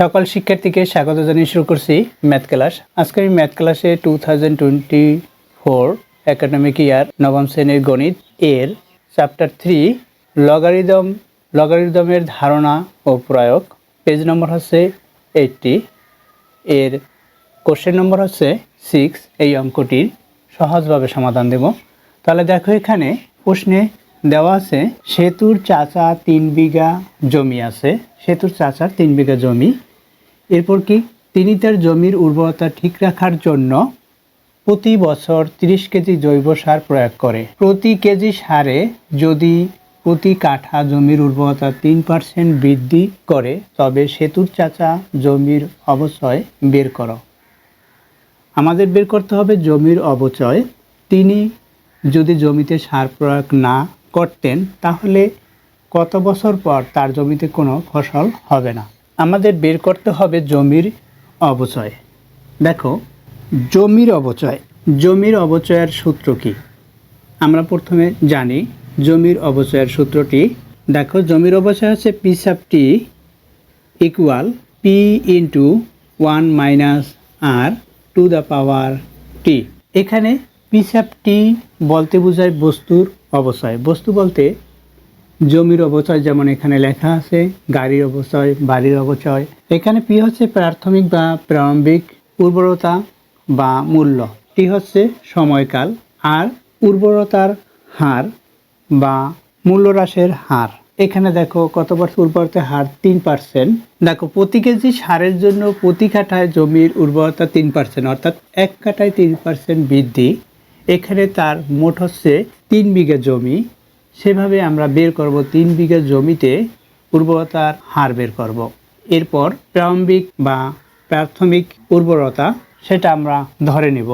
সকল শিক্ষার্থীকে স্বাগত জানিয়ে শুরু করছি ম্যাথ ক্লাস আজকের এই ম্যাথ ক্লাসে two thousand twenty four academic year নবম শ্রেণির গণিত এর চ্যাপ্টার থ্রি লগারিদম লগারিদমের ধারণা ও প্রয়োগ। পেজ নম্বর হচ্ছে এইটটি এর কোশ্চেন নম্বর হচ্ছে সিক্স এই অঙ্কটির সহজভাবে সমাধান দেব। তাহলে দেখো এখানে প্রশ্নে দেওয়া আছে, সেতুর চাচা তিন বিঘা জমি আছে। সেতুর চাচার তিন বিঘা জমি এরপর কি? তিনি তার জমির উর্বরতা ঠিক রাখার জন্য প্রতি বছর তিরিশ কেজি জৈব সার প্রয়োগ করে। প্রতি কেজি সারে যদি প্রতি কাঠা জমির উর্বরতা তিন পার্সেন্ট বৃদ্ধি করে, তবে সেতুর চাচা জমির অবচয় বের করো। আমাদের বের করতে হবে জমির অবচয়। তিনি যদি জমিতে সার প্রয়োগ না করতেন, তাহলে কত বছর পর তার জমিতে কোনো ফসল হবে না। আমাদের বের করতে হবে জমির অবচয়। দেখো, জমির অবচয়। জমির অবচয়ের সূত্র কি? আমরা প্রথমে জানি জমির অবচয়ের সূত্রটি। দেখো, জমির অবচয় হচ্ছে P sub equal P into one minus R to the power T এখানে পি সাব টি বলতে বোঝায় বস্তুর অবচয়। বস্তু বলতে জমির অবচয় যেমন এখানে লেখা আছে, গাড়ির অবচয়, বাড়ির অবচয়। এখানে পি হচ্ছে প্রাথমিক বা প্রারম্ভিক উর্বরতা বা মূল্য। টি হচ্ছে সময়কাল আর উর্বরতার হার বা মূল্য হ্রাসের হার। এখানে দেখো কত পার্সেন্ট উর্বরতার হার? তিন পার্সেন্ট। দেখো, প্রতি কেজি সারের জন্য প্রতি কাঠায় জমির উর্বরতা তিন পার্সেন্ট, অর্থাৎ এক কাঠায় তিন পার্সেন্ট বৃদ্ধি। এখানে তার মোট হচ্ছে তিন বিঘা জমি। সেভাবে আমরা বের করব তিন বিঘা জমিতে উর্বরতার হার বের করব। এরপর প্রারম্ভিক বা প্রাথমিক উর্বরতা সেটা আমরা ধরে নিব।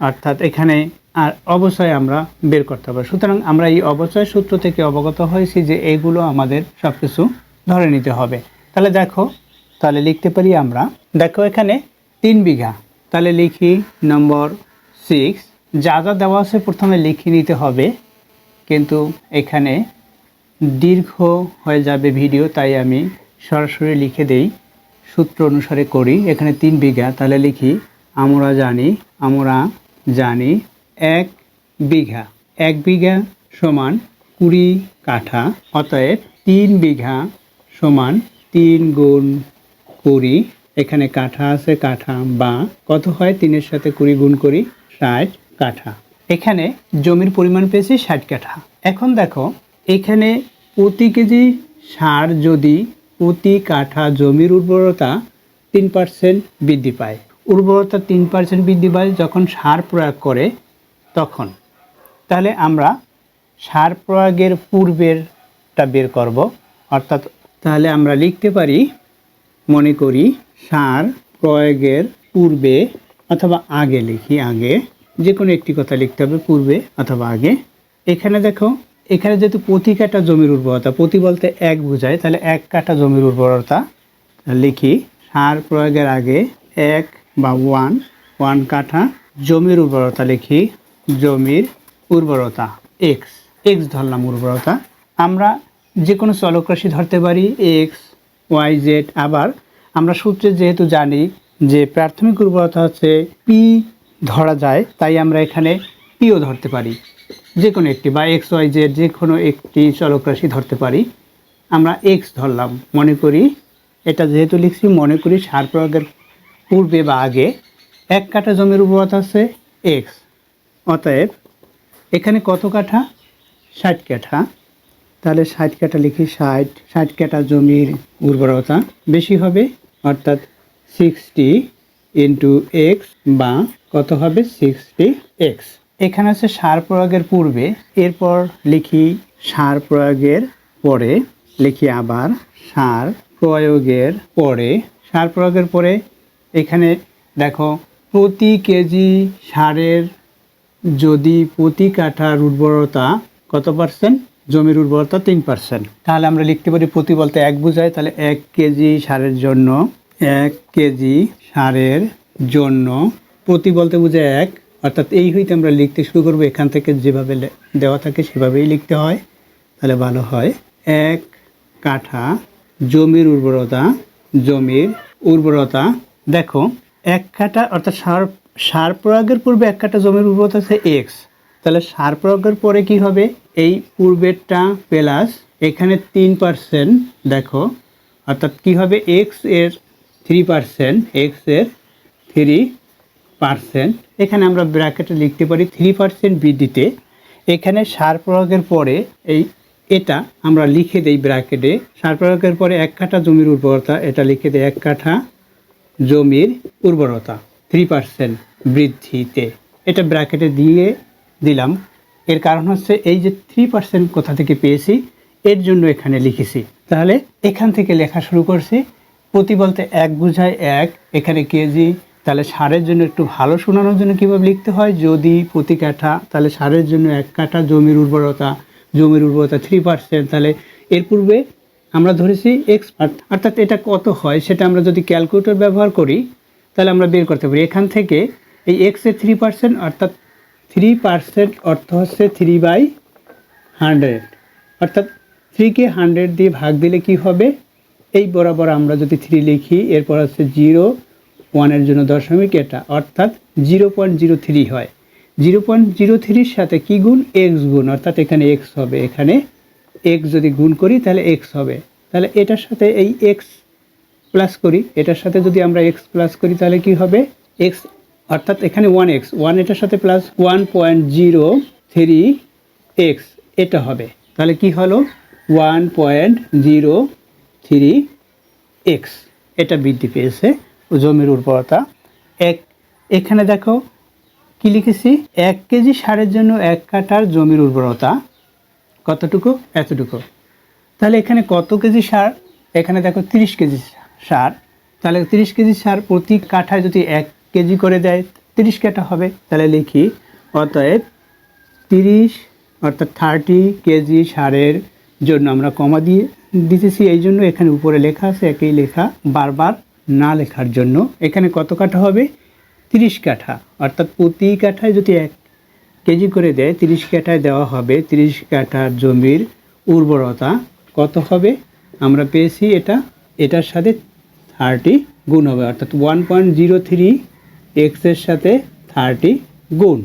অর্থাৎ এখানে আর অবচয় আমরা বের করতে হবে। সুতরাং আমরা এই অবচয় সূত্র থেকে অবগত হয়েছি যে এগুলো আমাদের সব কিছু ধরে নিতে হবে। তাহলে দেখো, তাহলে লিখতে পারি আমরা, দেখো এখানে তিন বিঘা। তাহলে লিখি নম্বর সিক্স। যা যা দেওয়া আছে প্রথমে লিখে নিতে হবে। কিন্তু এখানে দীর্ঘ হয়ে যাবে ভিডিও, তাই আমি সরাসরি লিখে দেই। সূত্র অনুসারে করি, এখানে তিন বিঘা, তাহলে লিখি, আমরা জানি আমরা জানি এক বিঘা। এক বিঘা সমান কুড়ি কাঠা, অতএব তিন বিঘা সমান তিন গুণ কুড়ি। এখানে কাঠা আছে, কাঠা বা কত হয়? তিনের সাথে কুড়ি গুণ করি, ষাট কাঠা। এখানে জমির পরিমাণ পেয়েছি ষাট কাঠা। এখন দেখো, এখানে প্রতি কেজি সার যদি প্রতি কাঠা জমির উর্বরতা তিন পার্সেন্ট বৃদ্ধি পায়। উর্বরতা তিন পার্সেন্ট বৃদ্ধি পায় যখন সার প্রয়োগ করে তখন। তাহলে আমরা সার প্রয়োগের পূর্বেরটা বের করব। অর্থাৎ তাহলে আমরা লিখতে পারি, মনে করি সার প্রয়োগের পূর্বে অথবা আগে লিখি আগে। যে কোনো একটি কথা লিখতে হবে পূর্বে অথবা আগে। এখানে দেখো, এখানে যেহেতু প্রতি কাটা জমির উর্বরতা, প্রতি বলতে এক বোঝায়, তাহলে এক কাটা জমির উর্বরতা লিখি। সার প্রয়োগের আগে এক বা ওয়ান ওয়ান কাঠা জমির উর্বরতা লিখি। জমির উর্বরতা এক্স এক্স ধরলাম উর্বরতা। আমরা যে কোনো চলক রাশি ধরতে পারি এক্স ওয়াই জেড আবার আমরা সূত্রে যেহেতু জানি যে প্রাথমিক উর্বরতা হচ্ছে পি ধরা যায়, তাই আমরা এখানে পিও ধরতে পারি। যে কোনো একটি বা এক্স ওয়াই জেড যে কোনো একটি চলক রাশি ধরতে পারি। আমরা এক্স ধরলাম, মনে করি এটা যেহেতু লিখছি, মনে করি সার প্রয়োগের পূর্বে বা আগে এক কাঠা জমির উর্বরতা আছে এক্স অতএব এখানে কত কাঠা? ষাট কাঠা। তাহলে ষাট কাঠা লিখি ষাট ষাট কাঠা জমির উর্বরতা বেশি হবে, অর্থাৎ সিক্সটি ইন্টু এক্স বা কত হবে? সিক্সটি এক্স এখানে আছে সার প্রয়োগের পূর্বে, এরপর লিখি সার প্রয়োগের পরে, লিখি আবার সার প্রয়োগের পরে। সার প্রয়োগের পরে এখানে দেখো, প্রতি কেজি সারের যদি প্রতি কাঠার উর্বরতা কত পার্সেন্ট জমির উর্বরতা তিন পার্সেন্ট তাহলে আমরা লিখতে পারি প্রতি বলতে এক বোঝায়, তাহলে এক কেজি সারের জন্য, এক কেজি সারের জন্য প্রতি বলতে বোঝায় এক, অর্থাৎ এই হইতে আমরা লিখতে শুরু করব, এখান থেকে যেভাবে দেওয়া থাকে সেভাবেই লিখতে হয়, তাহলে ভালো হয়। এক, কাঠা, জমির উর্বরতা জমির উর্বরতা। দেখো, এক কাটা অর্থাৎ সার সার প্রয়োগের পূর্বে এক কাটা জমির উর্বরতা আছে এক্স তাহলে সার প্রয়োগের পরে কি হবে? এই পূর্বেরটা প্লাস এখানে তিন পার্সেন্ট দেখো, অর্থাৎ কি হবে? এক্সের থ্রি পার্সেন্ট এক্সের থ্রি পার্সেন্ট। এখানে আমরা ব্র্যাকেটে লিখতে পারি থ্রি পার্সেন্ট বৃদ্ধিতে। এখানে সার প্রয়োগের পরে এই এটা আমরা লিখে দেই ব্র্যাকেটে। সার প্রয়োগের পরে এক কাঠা জমির উর্বরতা, এটা লিখে দেয় এক কাঠা জমির উর্বরতা থ্রি পার্সেন্ট বৃদ্ধিতে। এটা ব্র্যাকেটে দিয়ে দিলাম। এর কারণ হচ্ছে এই যে থ্রি পার্সেন্ট কোথা থেকে পেয়েছি, এর জন্য এখানে লিখেছি। তাহলে এখান থেকে লেখা শুরু করছি। প্রতি বলতে এক বুঝায় এক, এখানে কেজি তাহলে সারের জন্য একটু ভালো শোনানোর জন্য কীভাবে লিখতে হয়? যদি প্রতি কাঠা, তাহলে সারের জন্য এক কাঠা জমির উর্বরতা জমির উর্বরতা থ্রি পার্সেন্ট তাহলে এর পূর্বে আমরা ধরেছি এক্স অর্থাৎ এটা কত হয় সেটা আমরা যদি ক্যালকুলেটর ব্যবহার করি, তাহলে আমরা বের করতে পারি। এখান থেকে এই এক্সের থ্রি পার্সেন্ট অর্থাৎ থ্রি পার্সেন্ট অর্থ হচ্ছে থ্রি বাই হান্ড্রেড অর্থাৎ থ্রিকে হান্ড্রেড দিয়ে ভাগ দিলে কি হবে? এই বরাবর আমরা যদি থ্রি লিখি, এরপর হচ্ছে জিরো ওয়ানের জন্য দশমিক এটা, অর্থাৎ জিরো পয়েন্ট জিরো থ্রি হয়। জিরো পয়েন্ট জিরো থ্রির সাথে কী গুণ? এক্স গুণ, অর্থাৎ এখানে এক্স হবে। এখানে এক্স যদি গুণ করি, তাহলে এক্স হবে। তাহলে এটার সাথে এই এক্স প্লাস করি, এটার সাথে যদি আমরা এক্স প্লাস করি, তাহলে কি হবে? এক্স, অর্থাৎ এখানে ওয়ান এক্স, ওয়ান এটার সাথে plus one point zero three X, এটা হবে। তাহলে কি হলো? One point zero three X, এটা বৃদ্ধি পেয়েছে। জমির উর্বরতা। এক, এখানে দেখো কি লিখেছি? এক কেজি সারের জন্য এক কাঠার জমির উর্বরতা কতটুকু? এতটুকু। তাহলে এখানে কত কেজি সার? এখানে দেখো তিরিশ কেজি সার। তাহলে তিরিশ কেজি সার প্রতি কাঠায় যদি এক কেজি করে দেয়, তিরিশ কাঠা হবে। তাহলে লিখি, অতএব তিরিশ অর্থাৎ থার্টি কেজি সারের জন্য আমরা কমা দিয়ে দিতেছি। এই জন্য এখানে উপরে লেখা আছে, একই লেখা বারবার। না লেখার জন্য। এখানে কত কাঠা হবে? তিরিশ কাঠা। অর্থাৎ প্রতি কাঠায় যদি এক কেজি করে দেয়, তিরিশ কাঠায় দেওয়া হবে তিরিশ কাঠার জমির উর্বরতা। কত হবে? আমরা পেয়েছি এটা। এটার সাথে থার্টি গুণ হবে। অর্থাৎ ওয়ান পয়েন্ট জিরো থ্রি এক্সের সাথে থার্টি গুণ।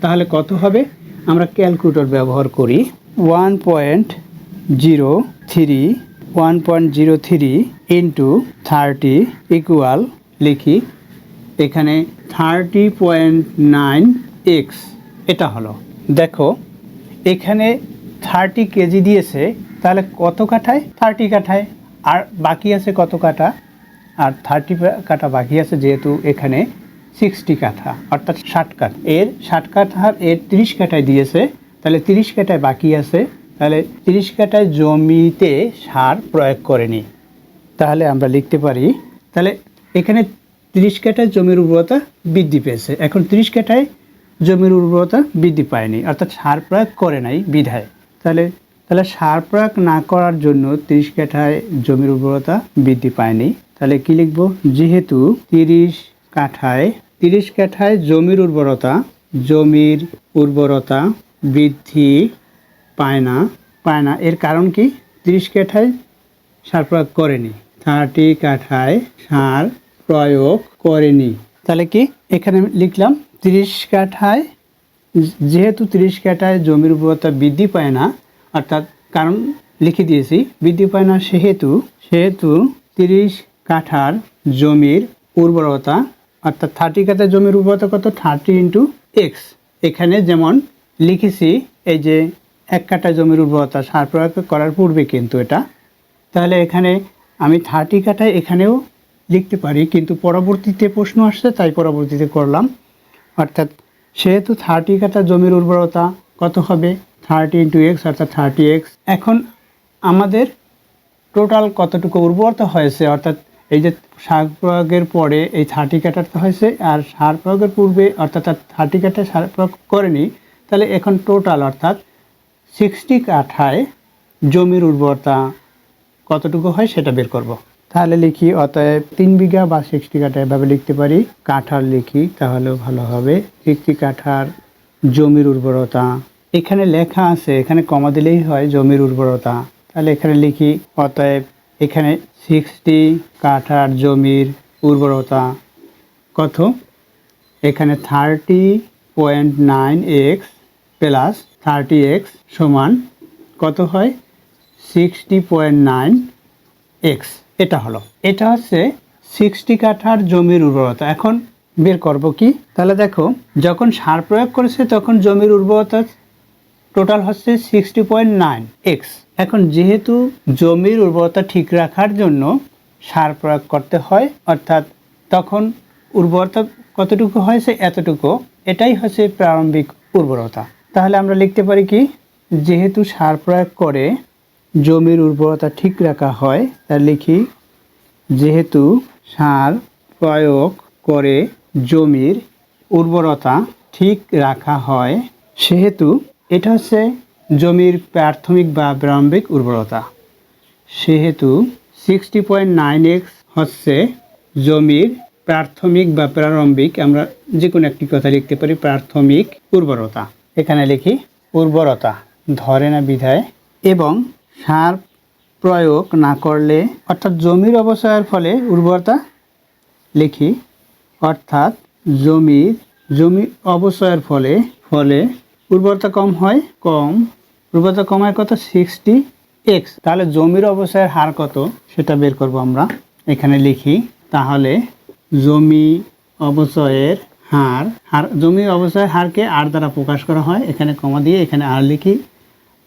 তাহলে কত হবে? আমরা ক্যালকুলেটর ব্যবহার করি। One point zero three one point zero three into thirty equal লিখি, এখানে থার্টি পয়েন্ট নাইন এক্স এটা হলো। দেখো, এখানে থার্টি কেজি দিয়েছে, তাহলে কত কাঠায়? থার্টি কাঠায়। আর বাকি আছে কত কাঠা আর থার্টি কাঠা বাকি আছে যেহেতু এখানে সিক্সটি কাঠা, অর্থাৎ ষাট কাঠ। এর ষাট কাঠার, এর তিরিশ কাঠায় দিয়েছে, তাহলে তিরিশ কাঠায় বাকি আছে তাহলে তিরিশ কাঠায় জমিতে সার প্রয়োগ করেনি তাহলে আমরা লিখতে পারি, তাহলে এখানে তিরিশ কাঠায় জমির উর্বরতা বৃদ্ধি পেয়েছে। এখন তিরিশ কাঠায় জমির উর্বরতা বৃদ্ধি পায়নি, অর্থাৎ সার প্রয়োগ করে নাই বিধায়। তাহলে তাহলে সার প্রয়োগ না করার জন্য তিরিশ কাঠায় জমির উর্বরতা বৃদ্ধি পায়নি। তাহলে কি লিখব? যেহেতু তিরিশ কাঠায় তিরিশ কাঠায় জমির উর্বরতা জমির উর্বরতা বৃদ্ধি পায় না পায় না এর কারণ কি? তিরিশ কাঠায় সার প্রয়োগ করেনি। থার্টি কাঠায় সার প্রয়োগ করেনি। তাহলে কি? এখানে লিখলাম, তিরিশ কাঠায় যেহেতু তিরিশ কাঠায় জমির উর্বরতা বৃদ্ধি পায় না, অর্থাৎ কারণ লিখে দিয়েছি, বৃদ্ধি পায় না সেহেতু সেহেতু তিরিশ কাঠার জমির উর্বরতা, অর্থাৎ থার্টি কাঠার জমির উর্বরতা কত? থার্টি ইন্টু এক্স এখানে যেমন লিখেছি, এই যে এক কাঠা জমির উর্বরতা সার প্রয়োগ করার পূর্বে কিন্তু এটা। তাহলে এখানে আমি থার্টি কাঠায় এখানেও লিখতে পারি, কিন্তু পরবর্তীতে প্রশ্ন আসছে, তাই পরবর্তীতে করলাম। অর্থাৎ সেহেতু থার্টি কাঠা জমির উর্বরতা কত হবে? থার্টি ইন্টু এক্স অর্থাৎ থার্টি এক্স এখন আমাদের টোটাল কতটুকু উর্বরতা হয়েছে? অর্থাৎ এই যে সার প্রয়োগের পরে এই থার্টি কাটারটা হয়েছে, আর সার প্রয়োগের পূর্বে অর্থাৎ থার্টি কাটায় সার প্রয়োগ করেনি, তাহলে এখন টোটাল অর্থাৎ সিক্সটি কাঠায় জমির উর্বরতা কতটুকু হয় সেটা বের করব। তাহলে লিখি, অতএব তিন বিঘা বা সিক্সটি কাঠা এভাবে লিখতে পারি। কাঠার লিখি, তাহলেও ভালো হবে। সিক্সটি কাঠার জমির উর্বরতা, এখানে লেখা আছে, এখানে কমা দিলেই হয় জমির উর্বরতা। তাহলে এখানে লিখি, অতএব এখানে সিক্সটি কাঠার জমির উর্বরতা কত? এখানে thirty point nine X plus thirty X সমান কত হয়? Sixty point nine X. এটা হলো। এটা হচ্ছে সিক্সটি কাঠার জমির উর্বরতা। এখন বের করব কি? তাহলে দেখো, যখন সার প্রয়োগ করেছে তখন জমির উর্বরতা টোটাল হচ্ছে সিক্সটি পয়েন্ট নাইন এক্স। এখন যেহেতু জমির উর্বরতা ঠিক রাখার জন্য সার প্রয়োগ করতে হয়, অর্থাৎ তখন উর্বরতা কতটুকু হয়েছে? এতটুকু। এটাই হচ্ছে প্রারম্ভিক উর্বরতা। তাহলে আমরা লিখতে পারি কি? যেহেতু সার প্রয়োগ করে জমির উর্বরতা ঠিক রাখা হয় তা লিখি, যেহেতু সার প্রয়োগ করে জমির উর্বরতা ঠিক রাখা হয়, সেহেতু এটা হচ্ছে জমির প্রাথমিক বা প্রারম্ভিক উর্বরতা। সেহেতু সিক্সটি পয়েন্ট নাইন এক্স হচ্ছে জমির প্রাথমিক বা প্রারম্ভিক, আমরা যে কোনো একটি কথা লিখতে পারি, প্রাথমিক উর্বরতা। এখানে লিখি উর্বরতা, ধরে না বিধায়, এবং সার প্রয়োগ না করলে, অর্থাৎ জমির অবচয়ের ফলে উর্বরতা লিখি, অর্থাৎ জমির, জমি অবচয়ের ফলে ফলে উর্বরতা কম হয়, কম। উর্বরতা কমায় কত? সিক্সটি এক্স তাহলে জমির অবচয়ের হার কত? সেটা বের করব আমরা। এখানে লিখি, তাহলে জমি অবচয়ের হার হার জমি অবচয়ের হারকে আর দ্বারা প্রকাশ করা হয়। এখানে কমা দিয়ে এখানে আর লিখি,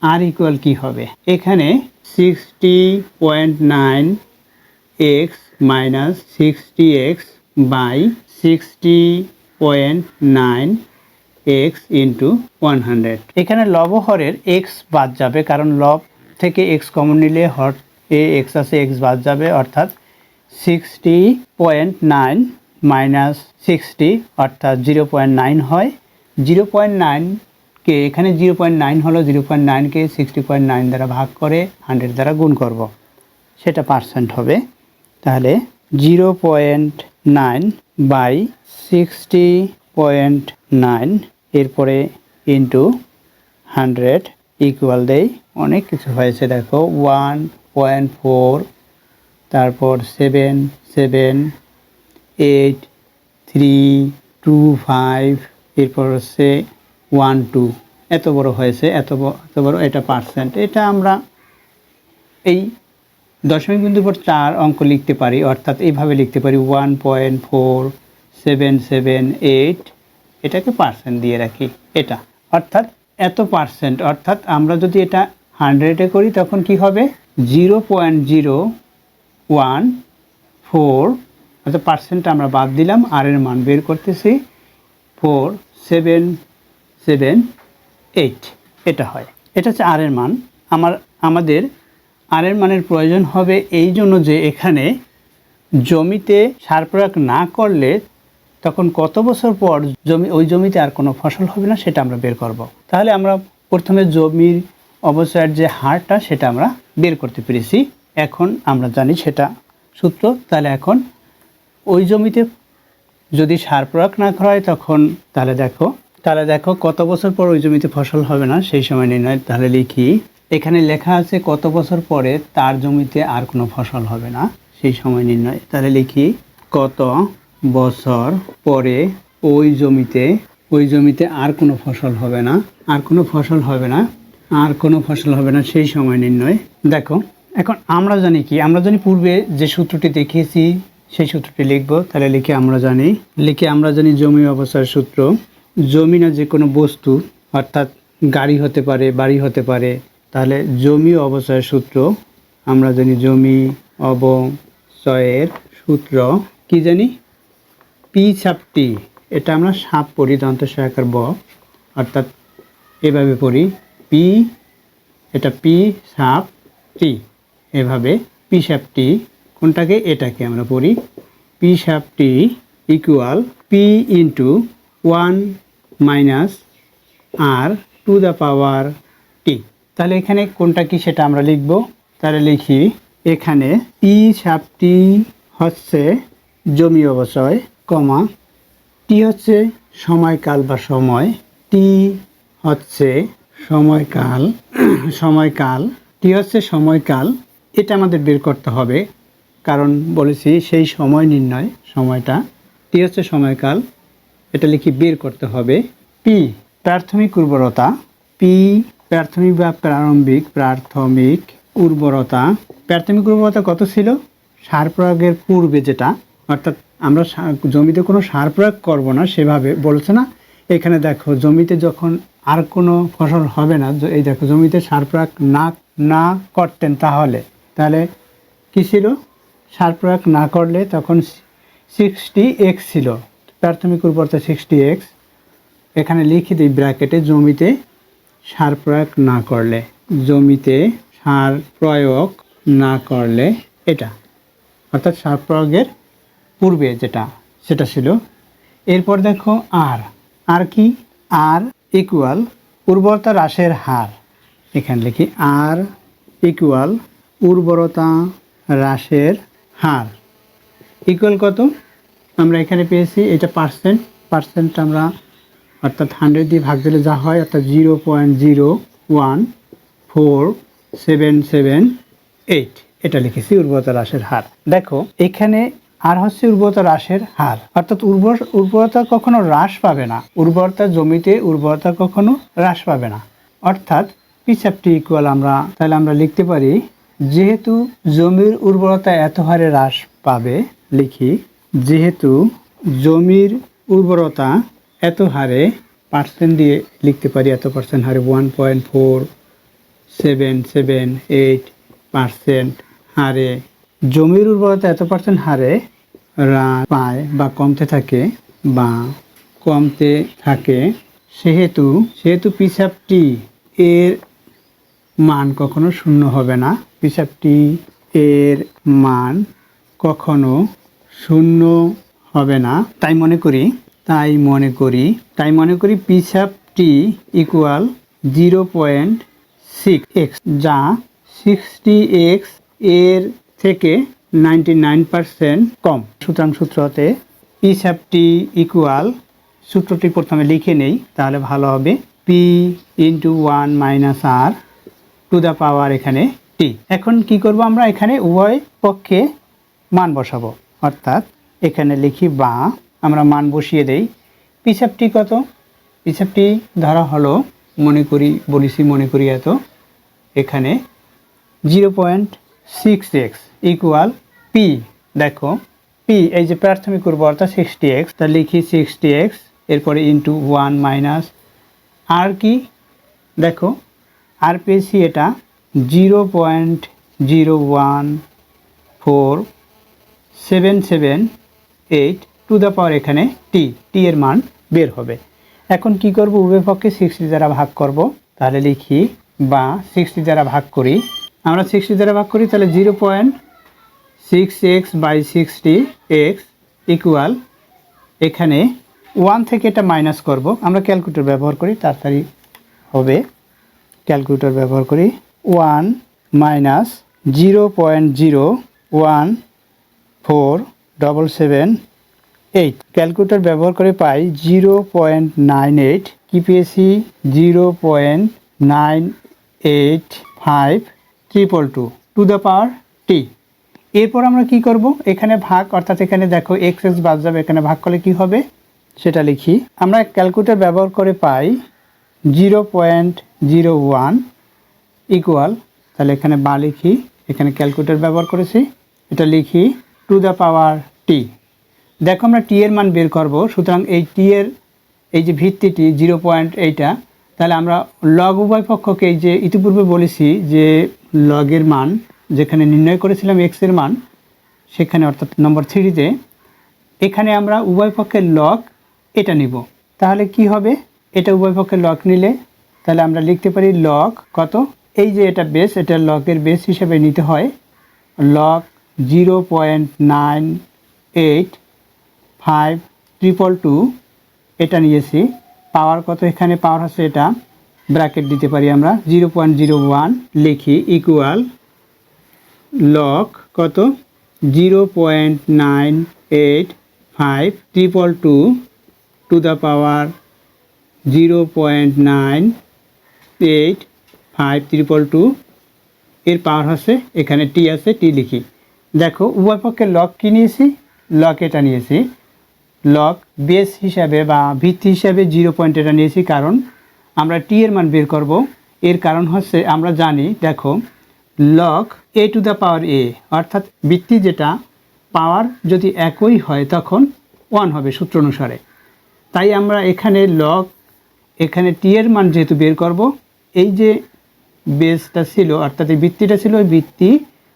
আর ইকুয়াল কি হবে? এখানে sixty point nine X minus sixty X by sixty point nine X into one hundred এখানে লবহরের এক্স বাদ যাবে, কারণ লব থেকে এক্স কমন নিলে হর, এ এক্স আছে এক্স বাদ যাবে, অর্থাৎ sixty point nine minus sixty অর্থাৎ জিরো পয়েন্ট নাইন হয়। জিরো পয়েন্ট নাইনকে এখানে জিরো পয়েন্ট নাইন হলো জিরো পয়েন্ট নাইনকে সিক্সটি পয়েন্ট নাইন দ্বারা ভাগ করে হান্ড্রেড দ্বারা গুণ করব। সেটা পার্সেন্ট হবে। তাহলে zero point nine by sixty point nine এরপরে ইন্টু হান্ড্রেড ইকুয়াল দেই। অনেক কিছু হয়েছে, দেখো ওয়ান পয়েন্ট ফোর তারপর seven seven eight three two five এরপর হচ্ছে ওয়ান টু এত বড় হয়েছে, এত এত বড় এটা পার্সেন্ট এটা আমরা এই দশমিক বিন্দুর পর চার অঙ্ক লিখতে পারি, অর্থাৎ এইভাবে লিখতে পারি one point four seven seven eight এটাকে পার্সেন্ট দিয়ে রাখি, এটা। অর্থাৎ এত পার্সেন্ট অর্থাৎ আমরা যদি এটা হান্ড্রেডে করি, তখন কি হবে? Zero point zero one four অর্থাৎ পার্সেন্ট আমরা বাদ দিলাম আর এর মান বের করতেছি ফোর সেভেন সেভেন এইট এটা হয়। এটা হচ্ছে আর এর মান। আমার, আমাদের আর এর মানের প্রয়োজন হবে এই জন্য যে এখানে জমিতে সার প্রয়োগ না করলে তখন কত বছর পর জমি, ওই জমিতে আর কোনো ফসল হবে না, সেটা আমরা বের করব। তাহলে আমরা প্রথমে জমির অবচয়ের যে হারটা, সেটা আমরা বের করতে পেরেছি। এখন আমরা জানি সেটা সূত্র। তাহলে এখন ওই জমিতে যদি সার প্রয়োগ না করা হয় তখন তাহলে দেখো তাহলে দেখো কত বছর পর ওই জমিতে ফসল হবে না, সেই সময় নির্ণয়, তাহলে লিখি, এখানে লেখা আছে কত বছর পরে তার জমিতে আর কোনো ফসল হবে না, সেই সময় নির্ণয়, তাহলে লিখি, কত বছর পরে ওই জমিতে ওই জমিতে আর কোনো ফসল হবে না, আর কোনো ফসল হবে না, আর কোনো ফসল হবে না, সেই সময় নির্ণয়। দেখো, এখন আমরা জানি কি, আমরা জানি পূর্বে যে সূত্রটি দেখিয়েছি সেই সূত্রটি লিখব, তাহলে লিখে আমরা জানি, লিখে আমরা জানি জমি অবস্থার সূত্র। জমি না যে কোনো বস্তু, অর্থাৎ গাড়ি হতে পারে, বাড়ি হতে পারে, তাহলে জমি অবচয়ের সূত্র, আমরা জানি জমি অবচয়ের সূত্র, কি জানি? পি ছাপটি এটা আমরা সাপ পড়ি, দন্ত সহায়কার ব, অর্থাৎ এভাবে পড়ি পি এটা পি সাপ টি এভাবে পি সাপটি কোনটাকে? এটাকে আমরা পড়ি P sub T equal P into one minus R to the power T তাহলে এখানে কোনটা কি সেটা আমরা লিখব? তাহলে লিখি এখানে পি সাপটি হচ্ছে জমি অবচয়, কমা টি হচ্ছে সময়কাল বা সময় টি হচ্ছে সময়কাল সময়কাল টি হচ্ছে সময়কাল। এটা আমাদের বের করতে হবে। কারণ বলেছি, সেই সময় নির্ণয়, সময়টা। টি হচ্ছে সময়কাল। এটা লিখি বের করতে হবে। পি প্রাথমিক উর্বরতা। পি প্রাথমিক বা প্রারম্ভিক, প্রাথমিক উর্বরতা। প্রাথমিক উর্বরতা কত ছিল? সার প্রয়োগের পূর্বে যেটা। অর্থাৎ আমরা জমিতে কোনো সার প্রয়োগ করব না, সেভাবে বলছে না। এখানে দেখো, জমিতে যখন আর কোনো ফসল হবে না এই দেখো, জমিতে সার প্রয়োগ না না করতেন তাহলে। তাহলে কী ছিল? সার প্রয়োগ না করলে তখন সিক্সটি এক্স ছিল। প্রাথমিক উর্বরতা সিক্সটি এক্স এখানে লিখে দিই ব্র্যাকেটে জমিতে সার প্রয়োগ না করলে। জমিতে সার প্রয়োগ না করলে এটা। অর্থাৎ সার প্রয়োগের পূর্বে যেটা, সেটা ছিল। এরপর দেখো আর আর কি? আর ইকুয়াল উর্বরতা হ্রাসের হার। এখানে লিখি আর ইকুয়াল উর্বরতা হ্রাসের হার। ইকুয়াল কত? আমরা এখানে পেয়েছি, এটা পার্সেন্ট পার্সেন্ট আমরা অর্থাৎ হান্ড্রেড দিয়ে ভাগ দিলে যা হয়, অর্থাৎ zero point zero one four seven seven eight এটা লিখেছি উর্বরতা হ্রাসের হার। দেখো, এখানে আর হচ্ছে উর্বরতা হ্রাসের হার। অর্থাৎ উর্বর, উর্বরতা কখনো হ্রাস পাবে না। উর্বরতা জমিতে উর্বরতা কখনো হ্রাস পাবে না। অর্থাৎ পিসাবটি ইকুয়াল আমরা, তাহলে আমরা লিখতে পারি যেহেতু জমির উর্বরতা এত হারে হ্রাস পাবে, লিখি, যেহেতু জমির উর্বরতা এত হারে পার্সেন্ট দিয়ে লিখতে পারি, এত পার্সেন্ট হারে one point four seven seven eight percent হারে জমির উর্বরতা এত পার্সেন্ট হারে হ্রাস পায় বা কমতে থাকে বা কমতে থাকে, সেহেতু সেহেতু পিসাবটি এর মান কখনো শূন্য হবে না। পিসাবটি এর মান কখনো শূন্য হবে না। তাই মনে করি, তাই মনে করি, তাই মনে করি P sub T equal zero point six X যা সিক্সটি এক্সের থেকে নাইনটি নাইন পারসেন্ট কম। সুতরাং সূত্রতে পিসাবটি ইকুয়াল সূত্রটি প্রথমে লিখে নেই, তাহলে ভালো হবে, P into one minus R to the power এখানে টি এখন কি করব আমরা এখানে উভয় পক্ষে মান বসাবো। অর্থাৎ এখানে লিখি বা, আমরা মান বসিয়ে দেই। পিসাবটি কত? পিসাবটি ধরা হলো, মনে করি, বলেছি মনে করি এত। এখানে zero point six X equal P দেখো পি এই যে প্রাথমিক উর্বরতা সিক্সটি এক্স তা লিখি সিক্সটি এক্স এরপরে ইন্টু ওয়ান মাইনাস আর কি? দেখো আর পেয়েছি এটা zero point zero one four seven seven eight to the power এখানে টি টি এর মান বের হবে। এখন কি করব? উভয় পক্ষে সিক্সটি দ্বারা ভাগ করব। তাহলে লিখি বা সিক্সটি দ্বারা ভাগ করি। আমরা সিক্সটি দ্বারা ভাগ করি, তাহলে zero point six X by sixty X equal এখানে ওয়ান থেকে এটা মাইনাস করব। আমরা ক্যালকুলেটর ব্যবহার করি, তাড়াতাড়ি হবে। ক্যালকুলেটর ব্যবহার করি। One minus zero point zero one four double seven eight. Calculator ব্যবহার করে পাই জিরো পয়েন্ট নাইন এইট কি পেয়েছি zero point nine eight five triple two to the power T. এরপর আমরা কি করব? এখানে ভাগ, অর্থাৎ এখানে দেখো এক্স এক্স বাদ যাবে, এখানে ভাগ করলে কি হবে? সেটা লিখি। আমরা ক্যালকুলেটর ব্যবহার করে পাই zero point zero one equal তাহলে এখানে বা লিখি, এখানে ক্যালকুলেটর ব্যবহার করেছি, এটা লিখি টু দ্য পাওয়ার টি দেখো আমরা টি এর মান বের করব, সুতরাং এই টি এর, এই যে ভিত্তিটি জিরো পয়েন্ট এইটা, তাহলে আমরা লগ উভয় পক্ষকে এই যে ইতিপূর্বে বলেছি যে লগের মান, যেখানে নির্ণয় করেছিলাম এক্সের মান, সেখানে অর্থাৎ নম্বর থ্রিতে এখানে আমরা উভয় পক্ষের লগ এটা নিব। তাহলে কি হবে? এটা উভয় পক্ষের লগ নিলে তাহলে আমরা লিখতে পারি লক কত? এই যে এটা বেস এটা লকের বেস হিসেবে নিতে হয়। Log zero point nine eight five two এটা নিয়েছি। পাওয়ার কত এখানে? পাওয়ার হচ্ছে এটা। ব্র্যাকেট দিতে পারি আমরা। জিরো পয়েন্ট জিরো ওয়ান লিখি ইকুয়াল লক কত? Zero point nine eight five two to the power zero point nine eight five triple two এর পাওয়ার হচ্ছে এখানে টি আছে টি লিখি। দেখো, উভয় পক্ষে লক কী নিয়েছি? লক এটা নিয়েছি। লক বেস হিসাবে বা ভিত্তি হিসাবে জিরো পয়েন্ট এটা নিয়েছি কারণ আমরা টি এর মান বের করব। এর কারণ হচ্ছে আমরা জানি, দেখো log A to the power A অর্থাৎ ভিত্তি যেটা পাওয়ার যদি একই হয় তখন ওয়ান হবে সূত্র অনুসারে। তাই আমরা এখানে লক এখানে টি এর মান যেহেতু বের করব এই যে বেসটা ছিল, অর্থাৎ এই ভিত্তিটা ছিল ওই ভিত্তি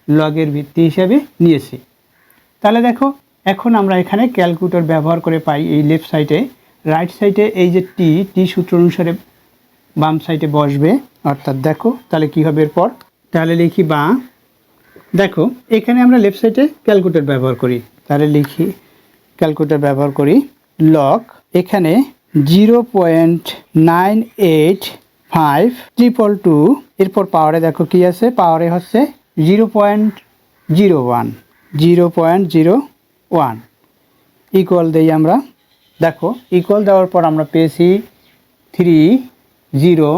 লগের ভিত্তি হিসাবে নিয়েছি। তাহলে দেখো, এখন আমরা এখানে ক্যালকুলেটর ব্যবহার করে পাই এই লেফট সাইডে রাইট সাইডে এই যে টি টি সূত্র অনুসারে বাম সাইডে বসবে। অর্থাৎ দেখো, তাহলে কী হবে এরপর? তাহলে লিখি বা। দেখো, এখানে আমরা লেফট সাইডে ক্যালকুলেটর ব্যবহার করি। তাহলে লিখি ক্যালকুলেটর ব্যবহার করি লক এখানে zero point nine eight five triple two এরপর পাওয়ারে দেখো কি আছে? পাওয়ারে হচ্ছে zero point zero one zero point zero one equal দেই আমরা। দেখো ইকুয়াল দেওয়ার পর আমরা পেয়েছি three zero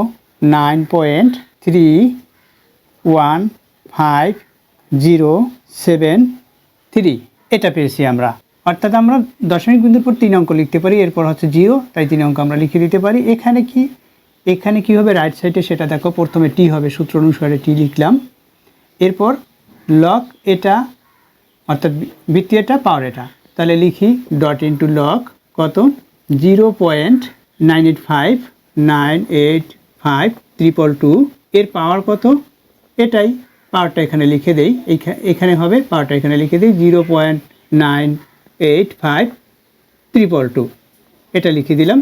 nine point three one five zero seven three এটা পেয়েছি আমরা। অর্থাৎ আমরা দশমিক বিন্দুর পর তিন অঙ্ক লিখতে পারি, এরপর হচ্ছে জিরো তাই তিন অঙ্ক আমরা লিখে দিতে পারি। এখানে কি? এখানে কি হবে রাইট সাইডে সেটা দেখো, প্রথমে টি হবে, সূত্র অনুসারে টি লিখলাম। এরপর লক এটা, অর্থাৎ বৃত্তি পাওয়ার এটা। তাহলে লিখি ডট ইন্টু লক কত? Zero point nine eight five nine eight five triple two এর পাওয়ার কত? এটাই পাওয়ারটা এখানে লিখে দেই। এখানে হবে পাওয়ারটা এখানে লিখে দিই zero point nine eight five triple two এটা লিখে দিলাম।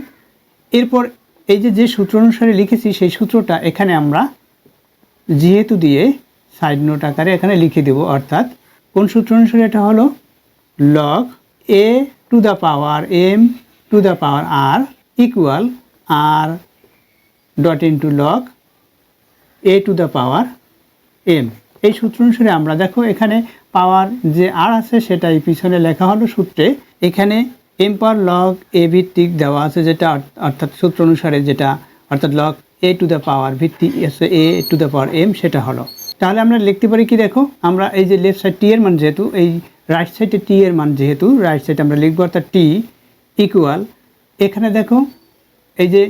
এরপর এই যে যে সূত্র অনুসারে লিখেছি, সেই সূত্রটা এখানে আমরা যেহেতু দিয়ে সাইড নোট আকারে এখানে লিখে দেব, অর্থাৎ কোন সূত্র অনুসারে এটা হলো? Log A to the power M to the power R equal R dot into log A to the power M এই সূত্র অনুসারে আমরা দেখো, এখানে পাওয়ার যে আর আছে সেটা এই পিছনে লেখা হলো সূত্রে। এখানে এম পাওয়ার লগ এ ভিত্তিক দেওয়া আছে, যেটা অর্থ- অর্থাৎ সূত্র অনুসারে যেটা, অর্থাৎ log A to the power ভিত্তি আছে A to the power M, সেটা হলো। তাহলে আমরা লিখতে পারি কি দেখো, আমরা এই যে লেফট সাইড টি এর মান যেহেতু, এই রাইট সাইডে টি এর মান যেহেতু রাইট সাইড আমরা লিখব অর্থাৎ টি ইকুয়াল এখানে দেখো, এই যে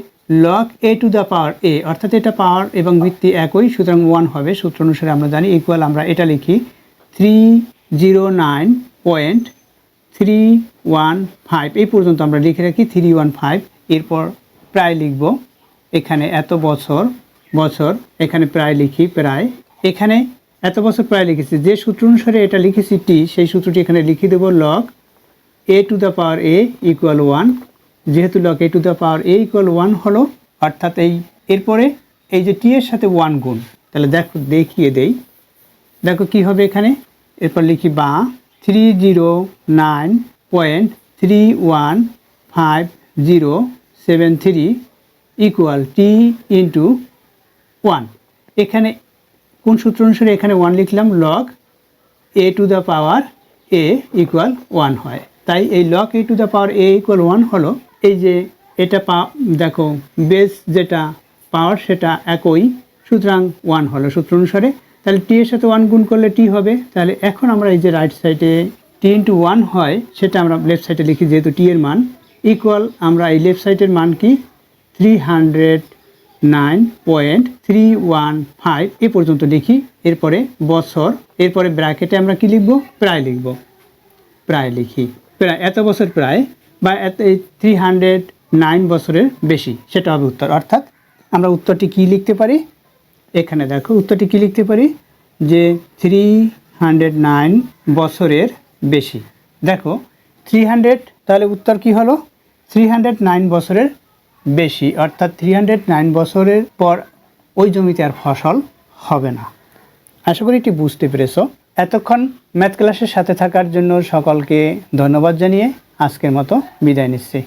log A to the power A, অর্থাৎ এটা পাওয়ার এবং ভিত্তি একই, সুতরাং ওয়ান হবে, সূত্র অনুসারে আমরা জানি ইকুয়াল আমরা এটা লিখি three zero nine point three one five এই পর্যন্ত আমরা লিখে রাখি থ্রি ওয়ান ফাইভ এরপর প্রায় লিখব, এখানে এত বছর বছর, এখানে প্রায় লিখি, প্রায়। এখানে এত বছর প্রায় লিখেছি, যে সূত্র অনুসারে এটা লিখেছি টি সেই সূত্রটি এখানে লিখে দেবো log A to the power A equal one যেহেতু log A to the power A equal one হলো, অর্থাৎ এই, এরপরে এই যে টি এর সাথে ওয়ান গুণ, তাহলে দেখো, দেখিয়ে দেই। দেখো কি হবে এখানে, এরপর লিখি বা three zero nine point three one five zero seven three equal T into one এখানে কোন সূত্র অনুসারে এখানে ওয়ান লিখলাম? Log A to the power A equal one হয়। তাই এই log A to the power A equal one হলো এই যে এটা পা দেখো বেস যেটা পাওয়ার সেটা একই, সুতরাং ওয়ান হলো সূত্র অনুসারে। তাহলে টি এর সাথে ওয়ান গুণ করলে টি হবে। তাহলে এখন আমরা এই যে রাইট সাইডে টি ইন্টু ওয়ান হয়, সেটা আমরা লেফট সাইডে লিখি যেহেতু টি এর মান ইকুয়াল আমরা এই লেফট সাইডের মান কি? Three hundred nine point three one five এ পর্যন্ত লিখি, এরপরে বছর, এরপরে ব্র্যাকেটে আমরা কি লিখব? প্রায় লিখব। প্রায় লিখি। প্রায়, এত বছর প্রায়, বা এত এই থ্রি হান্ড্রেড নাইন বছরের বেশি, সেটা হবে উত্তর। অর্থাৎ আমরা উত্তরটি কি লিখতে পারি? এখানে দেখো, উত্তরটি কি লিখতে পারি? যে থ্রি হান্ড্রেড নাইন বছরের বেশি। দেখো থ্রি হান্ড্রেড তাহলে উত্তর কি হলো? থ্রি হান্ড্রেড নাইন বছরের বেশি, অর্থাৎ থ্রি হান্ড্রেড নাইন বছরের পর ওই জমিতে আর ফসল হবে না। আশা করি এটি বুঝতে পেরেছ। এতক্ষণ ম্যাথ ক্লাসের সাথে থাকার জন্য সকলকে ধন্যবাদ জানিয়ে আজকের মতো বিদায় নিচ্ছি।